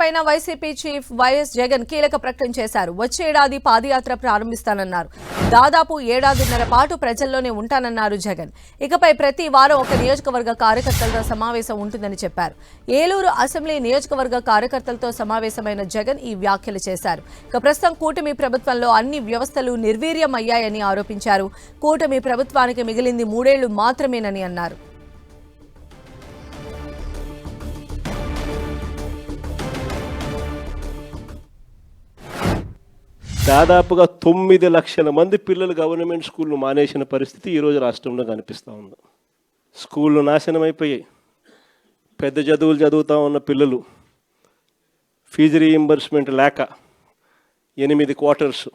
పైన YCP chief YS Jagan కీలక ప్రకటన చేశారు. వచ్చే ఏడాది పాదయాత్ర ప్రారంభిస్తానన్నారు. దాదాపు ఏడాదిన్నర పాటు ప్రజల్లోనే ఉంటానన్నారు జగన్. ఇకపై ప్రతి వారం ఒక నియోజకవర్గ కార్యకర్తలతో సమావేశం ఉంటుందని చెప్పారు. ఏలూరు అసెంబ్లీ నియోజకవర్గ కార్యకర్తలతో సమావేశమైన జగన్ ఈ వ్యాఖ్యలు చేశారు. ఇక ప్రస్తుతం కూటమి ప్రభుత్వంలో అన్ని వ్యవస్థలు నిర్వీర్యమయ్యాయని ఆరోపించారు. కూటమి ప్రభుత్వానికి మిగిలింది మూడేళ్ళు మాత్రమేనని అన్నారు. దాదాపుగా తొమ్మిది లక్షల మంది పిల్లలు గవర్నమెంట్ స్కూళ్ళు మానేసిన పరిస్థితి ఈరోజు రాష్ట్రంలో కనిపిస్తూ ఉంది. స్కూళ్ళు నాశనం అయిపోయాయి. పెద్ద చదువులు చదువుతూ ఉన్న పిల్లలు ఫీజు రీయింబర్స్మెంట్ లేక ఎనిమిది క్వార్టర్స్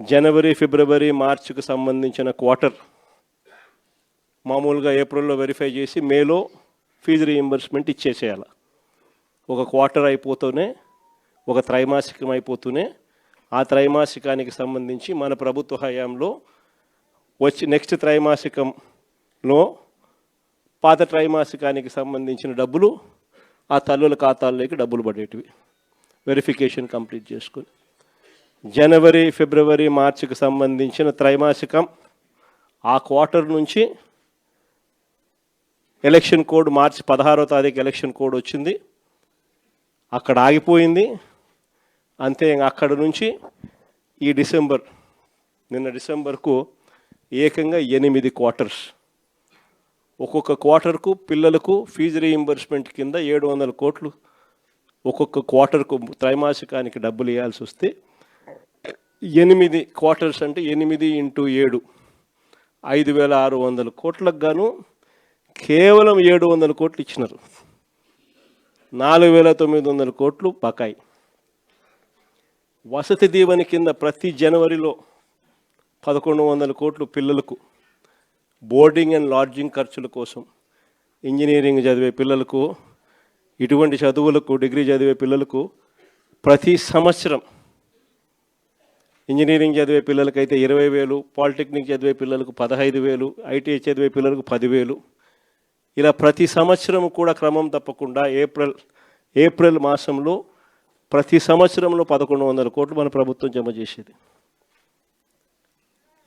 జనవరి ఫిబ్రవరి మార్చికి సంబంధించిన క్వార్టర్ మామూలుగా ఏప్రిల్లో వెరిఫై చేసి మేలో ఫీజు రీయింబర్స్మెంట్ ఇచ్చేసేయాలి. ఒక క్వార్టర్ అయిపోతూనే ఒక త్రైమాసికం అయిపోతూనే ఆ త్రైమాసికానికి సంబంధించి మన ప్రభుత్వ హయాంలో వచ్చి నెక్స్ట్ త్రైమాసికంలో పాత త్రైమాసికానికి సంబంధించిన డబ్బులు ఆ తల్లుల ఖాతాల్లోకి డబ్బులు పడేటివి. వెరిఫికేషన్ కంప్లీట్ చేసుకొని. జనవరి ఫిబ్రవరి మార్చికి సంబంధించిన త్రైమాసికం ఆ క్వార్టర్ నుంచి ఎలక్షన్ కోడ్ మార్చి పదహారో తారీఖు ఎలక్షన్ కోడ్ వచ్చింది. అక్కడ ఆగిపోయింది. అంతే అక్కడ నుంచి ఈ డిసెంబర్ నిన్న డిసెంబర్కు ఏకంగా ఎనిమిది క్వార్టర్స్. ఒక్కొక్క క్వార్టర్కు పిల్లలకు ఫీజు రీయింబర్స్మెంట్ కింద ఏడు వందల కోట్లు. ఒక్కొక్క క్వార్టర్కు త్రైమాసికానికి డబ్బులు ఇవ్వాల్సి వస్తే ఎనిమిది క్వార్టర్స్ అంటే ఎనిమిది ఇంటూ ఏడు ఐదు వేల ఆరు వందల కోట్లకు గాను కేవలం ఏడు వందల కోట్లు ఇచ్చినారు. నాలుగు వేల తొమ్మిది వందల కోట్లు బకాయి. వసతి దీవెన కింద ప్రతి జనవరిలో పదకొండు వందల కోట్లు పిల్లలకు బోర్డింగ్ అండ్ లాడ్జింగ్ ఖర్చుల కోసం ఇంజనీరింగ్ చదివే పిల్లలకు ఇటువంటి చదువులకు డిగ్రీ చదివే పిల్లలకు ప్రతి సంవత్సరం ఇంజనీరింగ్ చదివే పిల్లలకైతే ఇరవై వేలు పాలిటెక్నిక్ చదివే పిల్లలకు పదహైదు వేలు ఐటీఐ చదివే పిల్లలకు పదివేలు. ఇలా ప్రతి సంవత్సరం కూడా క్రమం తప్పకుండా ఏప్రిల్ ఏప్రిల్ మాసంలో ప్రతి సంవత్సరంలో పదకొండు వందల కోట్లు మన ప్రభుత్వం జమ చేసేది.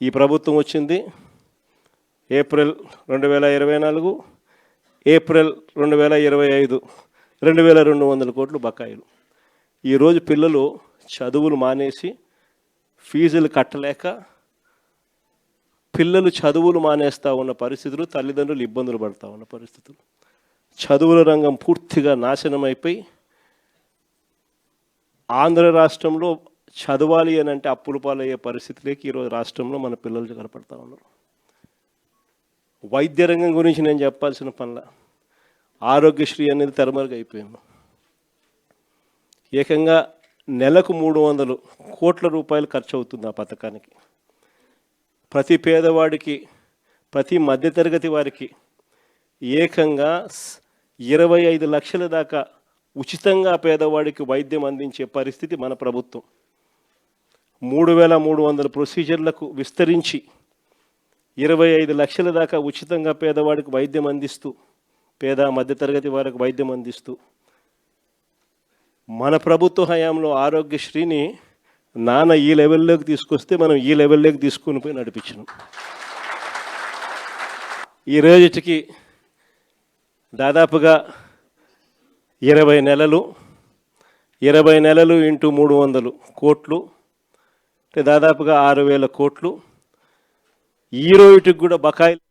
ఈ ప్రభుత్వం వచ్చింది ఏప్రిల్ రెండు వేల ఇరవై నాలుగు ఏప్రిల్ రెండు వేల ఇరవై ఐదు రెండు వేల రెండు వందల కోట్లు బకాయిలు. ఈరోజు పిల్లలు చదువులు మానేసి ఫీజులు కట్టలేక పిల్లలు చదువులు మానేస్తూ ఉన్న పరిస్థితులు తల్లిదండ్రులు ఇబ్బందులు పడుతూ ఉన్న పరిస్థితులు. చదువుల రంగం పూర్తిగా నాశనం అయిపోయి ఆంధ్ర రాష్ట్రంలో చదవాలి అని అంటే అప్పులు పాలయ్యే పరిస్థితిలోకి ఈరోజు రాష్ట్రంలో మన పిల్లలు కనపడతా ఉన్నారు. వైద్య రంగం గురించి నేను చెప్పాల్సిన పనుల ఆరోగ్యశ్రీ అనేది తెరమరుగు అయిపోయింది. ఏకంగా నెలకు మూడు వందలు కోట్ల రూపాయలు ఖర్చు అవుతుంది ఆ పథకానికి. ప్రతి పేదవాడికి ప్రతి మధ్యతరగతి వారికి ఏకంగా ఇరవై ఐదు లక్షల దాకా ఉచితంగా పేదవాడికి వైద్యం అందించే పరిస్థితి మన ప్రభుత్వం. మూడు వేల మూడు వందల ప్రొసీజర్లకు విస్తరించి ఇరవై ఐదు లక్షల దాకా ఉచితంగా పేదవాడికి వైద్యం అందిస్తూ పేద మధ్యతరగతి వారికి వైద్యం అందిస్తూ మన ప్రభుత్వ హయాంలో ఆరోగ్యశ్రీని నాన్న ఈ లెవెల్లోకి తీసుకొస్తే మనం ఈ లెవెల్లోకి తీసుకుని పోయి నడిపించినాం. ఈ రోజుకి దాదాపుగా ఇరవై నెలలు ఇరవై నెలలు ఇంటూ మూడు వందలు కోట్లు అంటే దాదాపుగా ఆరు వేల కోట్లు. ఈ రోజుకి కూడా బకాయిలు